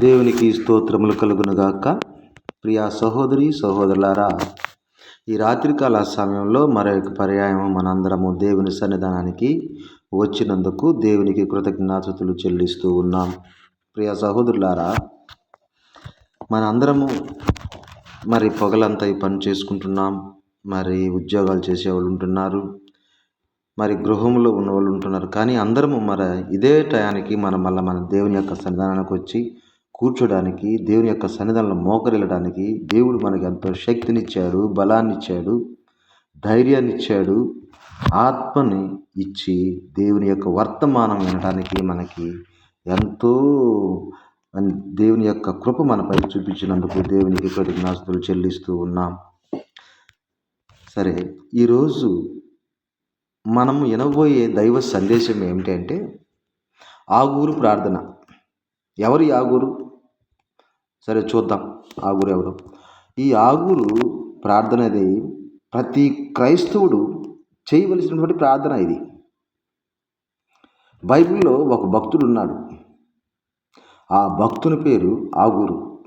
దేవునికి స్తోత్రములు కలుగునుగాక. ప్రియా సహోదరి సహోదరులారా ఈ రాత్రికాల సమయంలో మరొక పర్యాయం మనందరము దేవుని సన్నిధానానికి వచ్చినందుకు దేవునికి కృతజ్ఞాతలు చెల్లిస్తూ ఉన్నాం. ప్రియా సహోదరులారా మనందరము మరి పొగలంతా ఈ పని చేసుకుంటున్నాం. మరి ఉద్యోగాలు చేసేవాళ్ళు ఉంటున్నారు. మరి గృహంలో ఉన్న వాళ్ళు ఉంటున్నారు. కానీ అందరము మరి ఇదే టయానికి మనం మళ్ళీ మన దేవుని యొక్క సన్నిధానానికి వచ్చి కూర్చోడానికి దేవుని యొక్క సన్నిధానంలో మోకరిల్లడానికి దేవుడు మనకి ఎంతో శక్తినిచ్చాడు బలాన్ని ఇచ్చాడు ధైర్యాన్ని ఇచ్చాడు ఆత్మని ఇచ్చి దేవుని యొక్క వర్తమానం వినడానికి మనకి ఎంతో దేవుని యొక్క కృప మనపై చూపించినందుకు దేవునికి కృతజ్ఞాస్తులు చెల్లిస్తూ ఉన్నాం. సరే ఈరోజు మనం వినబోయే దైవ సందేశం ఏమిటంటే ఆగూరు ప్రార్థన. ఎవరు ఆగూరు? సరే చూద్దాం. ఆగురు ఎవరు? ఈ ఆగురు ప్రార్థన అది ప్రతి క్రైస్తవుడు చేయవలసినటువంటి ప్రార్థన ఇది. బైబిల్లో ఒక భక్తుడు ఉన్నాడు. ఆ భక్తుని పేరు ఆగురు.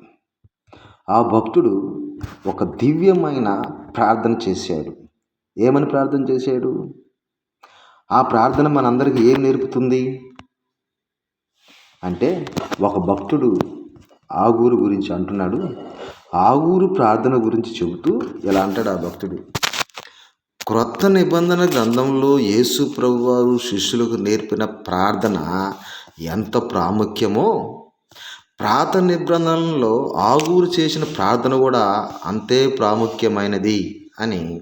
ఆ భక్తుడు ఒక దివ్యమైన ప్రార్థన చేశాడు. ఏమని ప్రార్థన చేశాడు? ఆ ప్రార్థన మనందరికీ ఏం నేర్పుతుంది? అంటే ఒక భక్తుడు ఆగూరు గురించి అంటున్నాడు. ఆగూరు ప్రార్థన గురించి చెబుతూ ఇలా అంటాడు ఆ భక్తుడు? క్రొత్త నిబంధన గ్రంథంలో యేసు ప్రభువారు శిష్యులకు నేర్పిన ప్రార్థన ఎంత ప్రాముఖ్యమో ప్రాత నిబంధనలో ఆగూరు చేసిన ప్రార్థన కూడా అంతే ప్రాముఖ్యమైనది అని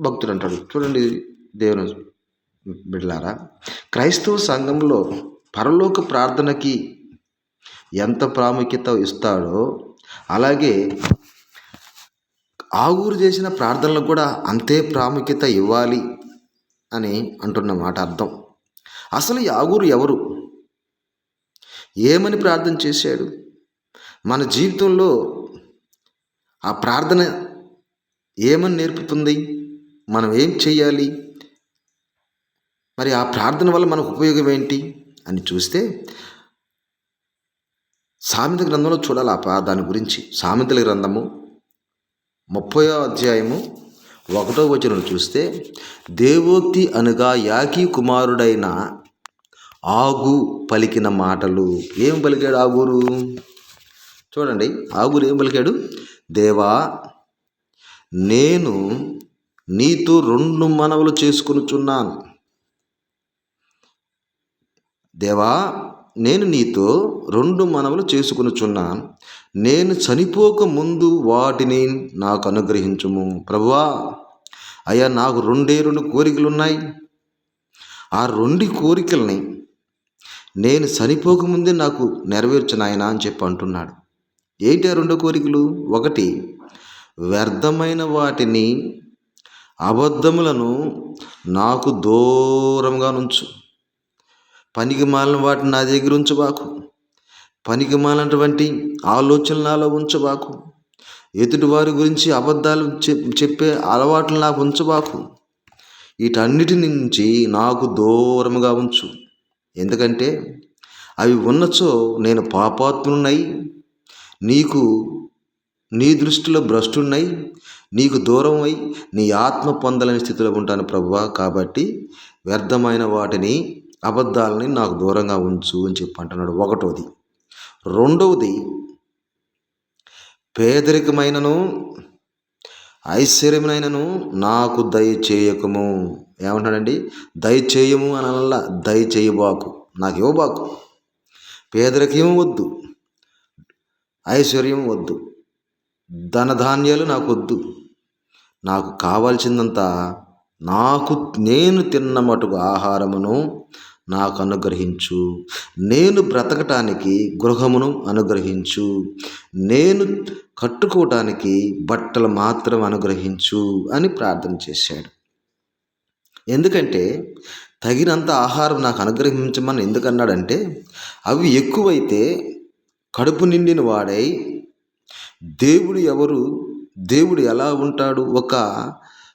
భక్తుడు అంటాడు. చూడండి దేవుని బిడ్లారా క్రైస్తవ సంఘంలో పరలోక ప్రార్థనకి ఎంత ప్రాముఖ్యత ఇస్తాడో అలాగే ఆగూరు చేసిన ప్రార్థనలకు కూడా అంతే ప్రాముఖ్యత ఇవ్వాలి అని అంటున్న మాట అర్థం. అసలు ఈ ఆగూరు ఎవరు? ఏమని ప్రార్థన చేశాడు? మన జీవితంలో ఆ ప్రార్థన ఏమని నేర్పుతుంది? మనం ఏం చేయాలి? మరి ఆ ప్రార్థన వల్ల మనకు ఉపయోగం ఏంటి అని చూస్తే సామెత గ్రంథంలో చూడాలాప దాని గురించి. సామెతల గ్రంథము ముప్పై అధ్యాయము ఒకటో వచనం చూస్తే దేవోక్తి అనగా యాకి కుమారుడైన ఆగు పలికిన మాటలు. ఏం పలికాడు ఆగురు? చూడండి ఆగురు ఏం పలికాడు? దేవా నేను నీతో రెండు మనవులు చేసుకునిచున్నాను. దేవా నేను నీతో రెండు మనవులు చేసుకునిచున్నాను నేను చనిపోక ముందు వాటిని నాకు అనుగ్రహించుము. ప్రభువా అయ్యా నాకు రెండే రెండు కోరికలు ఉన్నాయి ఆ రెండు కోరికల్ని నేను చనిపోకముందే నాకు నెరవేర్చినాయన అని చెప్పి అంటున్నాడు. ఏంటి ఆ రెండు కోరికలు? ఒకటి వ్యర్థమైన వాటిని అబద్ధములను నాకు దూరంగా నుంచు పనికి మాలిన వాటిని నా దగ్గర ఉంచబాకు. పనికి మాలినటువంటి ఆలోచనలు నాలో ఉంచబాకు. ఎదుటి వారి గురించి అబద్ధాలు చెప్పే అలవాట్లు నాకు ఉంచబాకు. వీటన్నిటి నుంచి నాకు దూరముగా ఉంచు. ఎందుకంటే అవి ఉన్నచో నేను పాపాత్మునై నీకు నీ దృష్టిలో భ్రష్టున్నాయి నీకు దూరం అయి నీ ఆత్మ పొందలేని స్థితిలో ఉంటాను ప్రభువా. కాబట్టి వ్యర్థమైన వాటిని అబద్ధాలని నాకు దూరంగా ఉంచు అని చెప్పి అంటున్నాడు. ఒకటోది. రెండవది పేదరికమైనను ఐశ్వర్యమైనను నాకు దయచేయకము ఏమంటాడండి దయచేయము అని అనల్లా దయచేయబాకు నాకు ఇవ్వబాకు. పేదరికం వద్దు. ఐశ్వర్యం వద్దు. ధనధాన్యాలు నాకు వద్దు. నాకు కావాల్సిందంతా నాకు నేను తిన్న మటుకు ఆహారమును నాకు అనుగ్రహించు. నేను బ్రతకటానికి గృహమును అనుగ్రహించు. నేను కట్టుకోవటానికి బట్టలు మాత్రం అనుగ్రహించు అని ప్రార్థన చేశాడు. ఎందుకంటే తగినంత ఆహారం నాకు అనుగ్రహించమని ఎందుకన్నాడంటే అవి ఎక్కువైతే కడుపు నిండిన వాడై దేవుడు ఎవరు దేవుడు ఎలా ఉంటాడు ఒక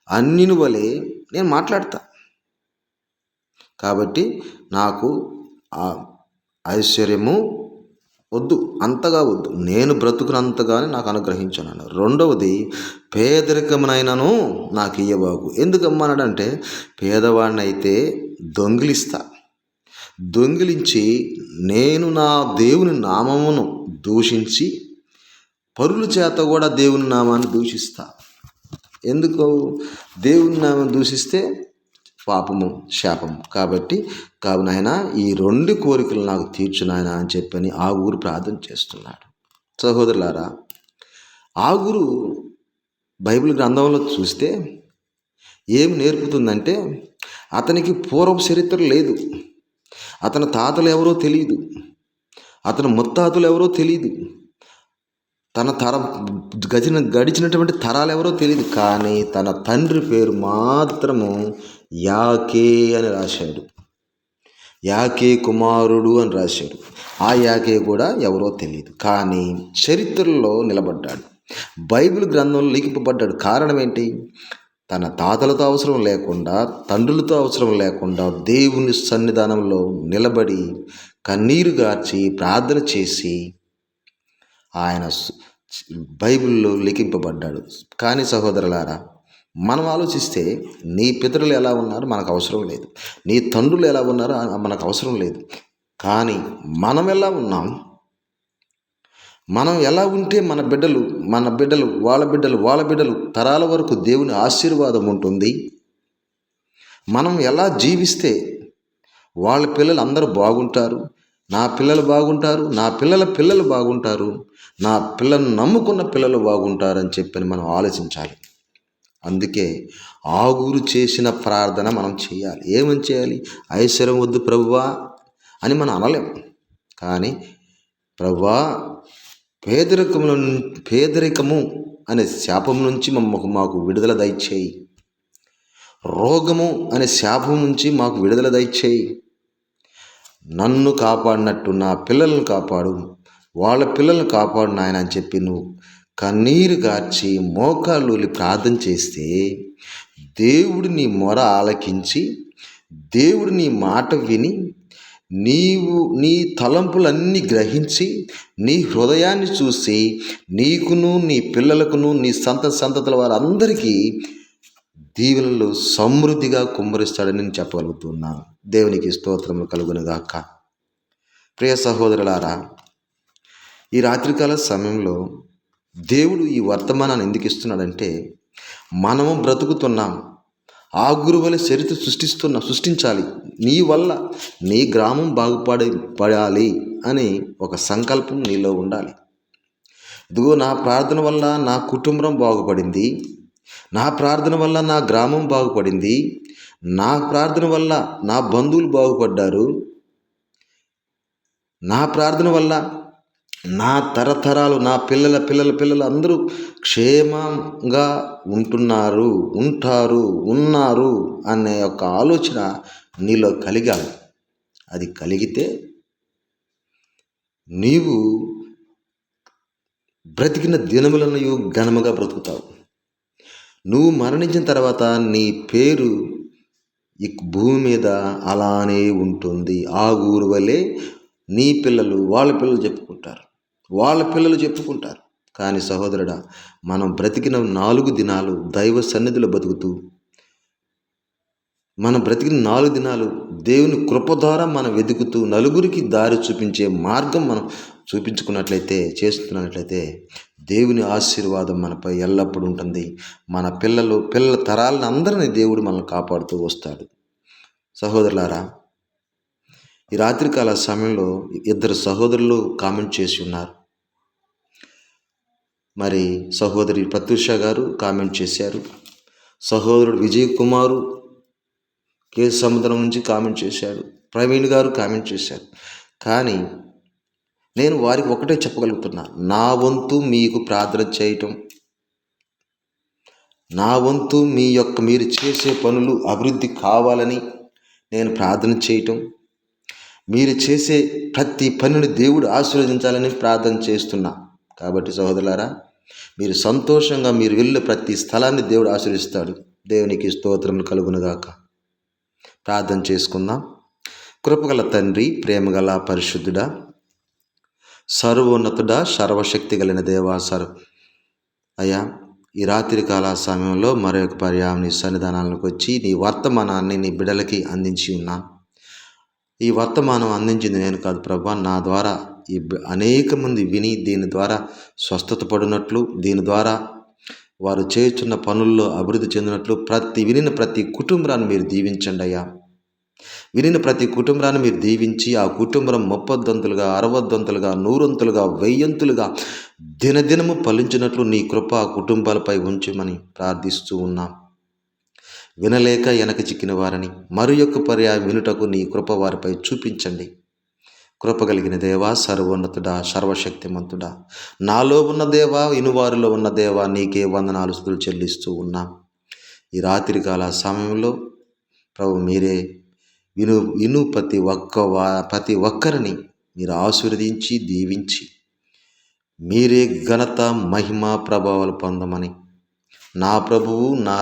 అన్నిని వలె నేను మాట్లాడతా. కాబట్టి నాకు ఐశ్వర్యము వద్దు అంతగా వద్దు. నేను బ్రతుకునంతగానే నాకు అనుగ్రహించాను రెండవది పేదరికమునైనను నాకు ఇయ్యబాకు. ఎందుకమ్మన్నాడంటే పేదవాడినైతే పేదవాడిని అయితే దొంగిలిస్తా. దొంగిలించి నేను నా దేవుని నామమును దూషించి పరుల చేత కూడా దేవుని నామాన్ని దూషిస్తా. ఎందుకు? దేవుని నామం దూషిస్తే పాపము శాపము. కాబట్టి కావున ఆయన ఈ రెండు కోరికలు నాకు తీర్చు నాయన అని చెప్పని ఆ ఊరు ప్రార్థన చేస్తున్నాడు. సహోదరులారా ఆ గురు బైబిల్ గ్రంథంలో చూస్తే ఏమి నేర్పుతుందంటే అతనికి పూర్వ చరిత్ర లేదు. అతని తాతలు ఎవరో తెలియదు అతని ముత్తాతలు ఎవరో తెలియదు తన తరం గడిచిన గడిచినటువంటి తరాలు ఎవరో తెలియదు కానీ తన తండ్రి పేరు మాత్రము యాకే అని రాశాడు. యాకే కుమారుడు అని రాశాడు. ఆ యాకే కూడా ఎవరో తెలియదు కానీ చరిత్రలో నిలబడ్డాడు. బైబిల్ గ్రంథంలో లిఖింపబడ్డాడు. కారణం ఏంటి? తన తాతలతో అవసరం లేకుండా తండ్రులతో అవసరం లేకుండా దేవుని సన్నిధానంలో నిలబడి కన్నీరు గార్చి ప్రార్థన చేసి ఆయన బైబిల్లో లిఖింపబడ్డాడు. కానీ సహోదరులారా మనం ఆలోచిస్తే నీ పితరులు ఎలా ఉన్నారు మనకు అవసరం లేదు. నీ తండ్రులు ఎలా ఉన్నారో మనకు అవసరం లేదు. కానీ మనం ఎలా ఉన్నాం? మనం ఎలా ఉంటే మన బిడ్డలు మన బిడ్డలు వాళ్ళ బిడ్డలు వాళ్ళ బిడ్డలు తరాల వరకు దేవుని ఆశీర్వాదం ఉంటుంది? మనం ఎలా జీవిస్తే వాళ్ళ పిల్లలు అందరూ బాగుంటారు? నా పిల్లలు బాగుంటారు? నా పిల్లల పిల్లలు బాగుంటారు? నా పిల్లలు నమ్ముకున్న పిల్లలు బాగుంటారని చెప్పని మనం ఆలోచించాలి. అందుకే ఆగురు చేసిన ప్రార్థన మనం చేయాలి. ఏమని చేయాలి? ఐశ్వర్యం వద్దు ప్రభువా అని మనం అనలేం. కానీ ప్రభువా పేదరికము పేదరికము అనే శాపం నుంచి మమ్మకు మాకు విడుదల దయచేయి. రోగము అనే శాపం నుంచి మాకు విడుదల దయచేయి. నన్ను కాపాడినట్టు నా పిల్లలను కాపాడు. వాళ్ళ పిల్లలను కాపాడు నాయన అని చెప్పి నువ్వు కన్నీరు గార్చి మోకాళ్ళు ప్రార్థన చేస్తే దేవుడు నీ మొర ఆలకించి దేవుడు నీ మాట విని నీవు నీ తలంపులన్నీ గ్రహించి నీ హృదయాన్ని చూసి నీకును నీ పిల్లలకును నీ సంత సంతతుల వారందరికీ దీవెనలు సమృద్ధిగా కుమ్మరిస్తాడని నేను చెప్పగలుగుతున్నాను దేవునికి స్తోత్రములు కలుగునుగాక. ప్రియ సహోదరులారా ఈ రాత్రికాల సమయంలో దేవుడు ఈ వర్తమానాన్ని ఎందుకు ఇస్తున్నాడంటే మనము బ్రతుకుతున్నాం. ఆ గురువలే చరిత్ర సృష్టిస్తున్నా సృష్టించాలి. నీ వల్ల నీ గ్రామం బాగుపడి పడాలి అని ఒక సంకల్పం నీలో ఉండాలి. ఇదిగో నా ప్రార్థన వల్ల నా కుటుంబం బాగుపడింది. నా ప్రార్థన వల్ల నా గ్రామం బాగుపడింది. నా ప్రార్థన వల్ల నా బంధువులు బాగుపడ్డారు. నా ప్రార్థన వల్ల నా తరతరాలు నా పిల్లల పిల్లల పిల్లలు అందరూ క్షేమంగా ఉంటున్నారు ఉంటారు ఉన్నారు అనే ఒక ఆలోచన నీలో కలిగాలి. అది కలిగితే నీవు బ్రతికిన దినములను ఘనముగా బ్రతుకుతావు. నువ్వు మరణించిన తర్వాత నీ పేరు ఈ భూమి మీద అలానే ఉంటుంది. ఆ ఊరు వలె నీ పిల్లలు వాళ్ళ పిల్లలు చెప్పుకుంటారు. వాళ్ళ పిల్లలు చెప్పుకుంటారు. కానీ సహోదరుడా మనం బ్రతికిన నాలుగు దినాలు దైవ సన్నిధిలో బతుకుతూ మనం బ్రతికిన నాలుగు దినాలు దేవుని కృప ద్వారా మనం వెతుకుతూ నలుగురికి దారి చూపించే మార్గం మనం చూపించుకున్నట్లయితే చేస్తున్నట్లయితే దేవుని ఆశీర్వాదం మనపై ఎల్లప్పుడూ ఉంటుంది. మన పిల్లలు పిల్లల తరాలను అందరినీ దేవుడు మనల్ని కాపాడుతూ వస్తాడు. సహోదరులారా ఈ రాత్రికాల సమయంలో ఇద్దరు సహోదరులు కామెంట్ చేసి ఉన్నారు. మరి సహోదరి ప్రత్యూష గారు కామెంట్ చేశారు. సహోదరుడు విజయ్ కుమారు కే సముద్రం నుంచి కామెంట్ చేశాడు. ప్రవీణ్ గారు కామెంట్ చేశారు. కానీ నేను వారికి ఒకటే చెప్పగలుగుతున్నా. నా వంతు మీకు ప్రార్థన చేయటం. నా వంతు మీ యొక్క మీరు చేసే పనులు అభివృద్ధి కావాలని నేను ప్రార్థన చేయటం. మీరు చేసే ప్రతి పనిని దేవుడు ఆశీర్వదించాలని ప్రార్థన చేస్తున్నా. కాబట్టి సహోదరులారా మీరు సంతోషంగా మీరు వెళ్ళే ప్రతి స్థలాన్ని దేవుడు ఆశ్రయిస్తాడు దేవునికి స్తోత్రం కలుగునుగాక. ప్రార్థన చేసుకుందాం. కృపగల తండ్రి ప్రేమగల పరిశుద్ధుడా సర్వోన్నతుడ సర్వశక్తి కలిగిన దేవా సర్ అయ్యా ఈ రాత్రి కాల సమయంలో మరొక పర్యాయం నీ సన్నిధానాలకు వచ్చి నీ వర్తమానాన్ని నీ బిడలకి అందించి ఉన్నాను. ఈ వర్తమానం అందించింది నేను కాదు ప్రభా నా ద్వారా ఈ అనేక మంది విని దీని ద్వారా స్వస్థత పడినట్లు దీని ద్వారా వారు చేస్తున్న పనుల్లో అభివృద్ధి చెందినట్లు ప్రతి వినిన ప్రతి కుటుంబాన్ని మీరు దీవించండి అయ్యా. వినిన ప్రతి కుటుంబాన్ని మీరు దీవించి ఆ కుటుంబం ముప్పొద్దంతులుగా అరవద్దంతులుగా నూరొంతులుగా వెయ్యంతులుగా దినదినము ఫలించినట్లు నీ కృప ఆ కుటుంబాలపై ఉంచమని ప్రార్థిస్తూ ఉన్నాం. వినలేక వెనక చిక్కిన వారిని మరి యొక్క పర్యాయం వినుటకు నీ కృప వారిపై చూపించండి. కృప కలిగిన దేవా సర్వోన్నతుడా సర్వశక్తిమంతుడా. నాలో ఉన్న దేవా ఇనువారిలో ఉన్న దేవా నీకే వందనాలు స్థుతులు చెల్లిస్తూ ఉన్నాం. ఈ రాత్రికాల సమయంలో ప్రభు మీరే విను విను ప్రతి ఒక్క వా ప్రతి ఒక్కరిని మీరు ఆశీర్వదించి దీవించి మీరే ఘనత మహిమ ప్రభావాలు పొందమని. నా ప్రభువు నా